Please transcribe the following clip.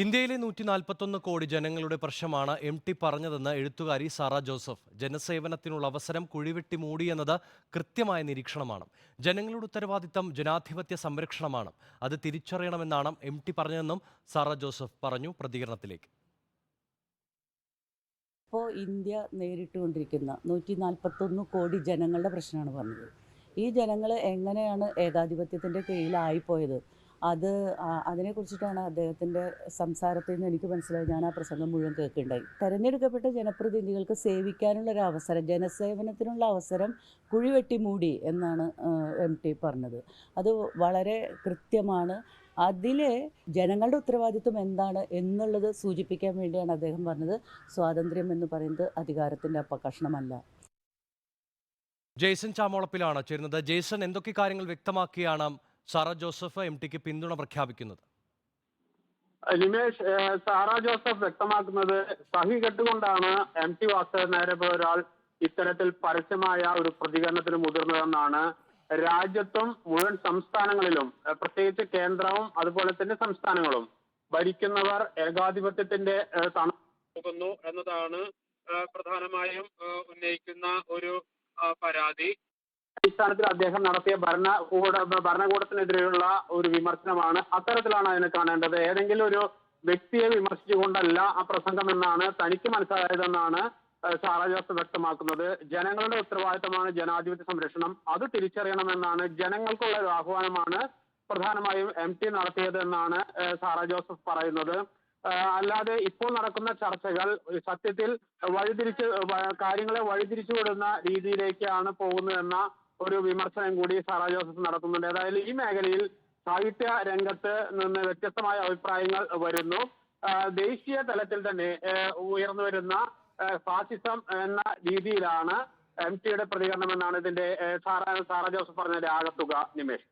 ഇന്ത്യയിലെ നൂറ്റി നാൽപ്പത്തൊന്ന് കോടി ജനങ്ങളുടെ പ്രശ്നമാണ് എം ടി പറഞ്ഞതെന്ന് എഴുത്തുകാരി സാറ ജോസഫ്. ജനസേവനത്തിനുള്ള അവസരം കുഴിവെട്ടി മൂടിയെന്നത് കൃത്യമായ നിരീക്ഷണമാണ്. ജനങ്ങളുടെ ഉത്തരവാദിത്തം ജനാധിപത്യ സംരക്ഷണമാണ്. അത് തിരിച്ചറിയണമെന്നാണ് എം ടി പറഞ്ഞതെന്നും സാറ ജോസഫ് പറഞ്ഞു പ്രതികരണത്തിലേക്ക്. ഇപ്പോൾ ഇന്ത്യ നേരിട്ടുകൊണ്ടിരിക്കുന്ന നൂറ്റി നാൽപ്പത്തൊന്ന് കോടി ജനങ്ങളുടെ പ്രശ്നമാണ് പറഞ്ഞത്. ഈ ജനങ്ങൾ എങ്ങനെയാണ് ഏകാധിപത്യത്തിന്റെ കീഴിലായിപ്പോയത്? അത് അതിനെക്കുറിച്ചിട്ടാണ് അദ്ദേഹത്തിന്റെ സംസാരത്തിൽ നിന്ന് എനിക്ക് മനസ്സിലായത്. ഞാൻ ആ പ്രസംഗം മുഴുവൻ കേൾക്കുണ്ടായി. തെരഞ്ഞെടുക്കപ്പെട്ട ജനപ്രതിനിധികൾക്ക് സേവിക്കാനുള്ള ഒരു അവസരം ജനസേവനത്തിനുള്ള അവസരം കുഴിവെട്ടി മൂടി എന്നാണ് എം ടി പറഞ്ഞത്. അത് വളരെ കൃത്യമാണ്. അതിലെ ജനങ്ങളുടെ ഉത്തരവാദിത്വം എന്താണ് എന്നുള്ളത് സൂചിപ്പിക്കാൻ വേണ്ടിയാണ് അദ്ദേഹം പറഞ്ഞത്. സ്വാതന്ത്ര്യം എന്ന് പറയുന്നത് അധികാരത്തിന്റെ അപ്പകഷണമല്ല ജെയ്സൺ ചാമോളപ്പിലാണ് ചേരുന്നത്. ജെയ്സൺ എന്തൊക്കെ കാര്യങ്ങൾ വ്യക്തമാക്കിയാണ് സാറ ജോസഫ് എം ടിക്ക് പിന്തുണ പ്രഖ്യാപിക്കുന്നത്? നിമേഷ് സാറ ജോസഫ് വ്യക്തമാക്കുന്നത് സഹി കെട്ടുകൊണ്ടാണ് എം ടി വാസുദേവൻ നേരെ ഒരാൾ ഇത്തരത്തിൽ പരസ്യമായ ഒരു പ്രതികരണത്തിന് മുതിർന്നതെന്നാണ് രാജ്യത്തും മുഴുവൻ സംസ്ഥാനങ്ങളിലും പ്രത്യേകിച്ച് കേന്ദ്രവും അതുപോലെ തന്നെ സംസ്ഥാനങ്ങളും ഭരിക്കുന്നവർ ഏകാധിപത്യത്തിന്റെ പോകുന്നു എന്നതാണ് പ്രധാനമായും ഉന്നയിക്കുന്ന ഒരു പരാതി. അടിസ്ഥാനത്തിൽ അദ്ദേഹം നടത്തിയ ഭരണകൂട ഭരണകൂടത്തിനെതിരെയുള്ള ഒരു വിമർശനമാണ്. അത്തരത്തിലാണ് അതിനെ കാണേണ്ടത്. ഏതെങ്കിലും ഒരു വ്യക്തിയെ വിമർശിച്ചുകൊണ്ടല്ല ആ പ്രസംഗം എന്നാണ് തനിക്ക് മനസ്സിലായതെന്നാണ് സാറ ജോസഫ് വ്യക്തമാക്കുന്നത്. ജനങ്ങളുടെ ഉത്തരവാദിത്തമാണ് ജനാധിപത്യ സംരക്ഷണം. അത് തിരിച്ചറിയണമെന്നാണ് ജനങ്ങൾക്കുള്ള ഒരു ആഹ്വാനമാണ് പ്രധാനമായും എം ടി നടത്തിയത് എന്നാണ് ജോസഫ് പറയുന്നത്. അല്ലാതെ ഇപ്പോൾ നടക്കുന്ന ചർച്ചകൾ സത്യത്തിൽ വഴിതിരിച്ച് കാര്യങ്ങളെ വഴിതിരിച്ചു വിടുന്ന രീതിയിലേക്കാണ് പോകുന്നതെന്ന ഒരു വിമർശനം കൂടി സാറാ ജോസഫ് നടത്തുന്നുണ്ട്. ഏതായാലും ഈ മേഖലയിൽ സാഹിത്യ രംഗത്ത് നിന്ന് വ്യത്യസ്തമായ അഭിപ്രായങ്ങൾ വരുന്നു. ദേശീയ തലത്തിൽ തന്നെ ഉയർന്നു വരുന്ന ഫാസിസം എന്ന രീതിയിലാണ് എം ടിയുടെ പ്രതികരണം എന്നാണ് ഇതിന്റെ സാറ സാറ ജോസഫ് പറഞ്ഞതിന്റെ ആകത്തുക നിമേഷ്.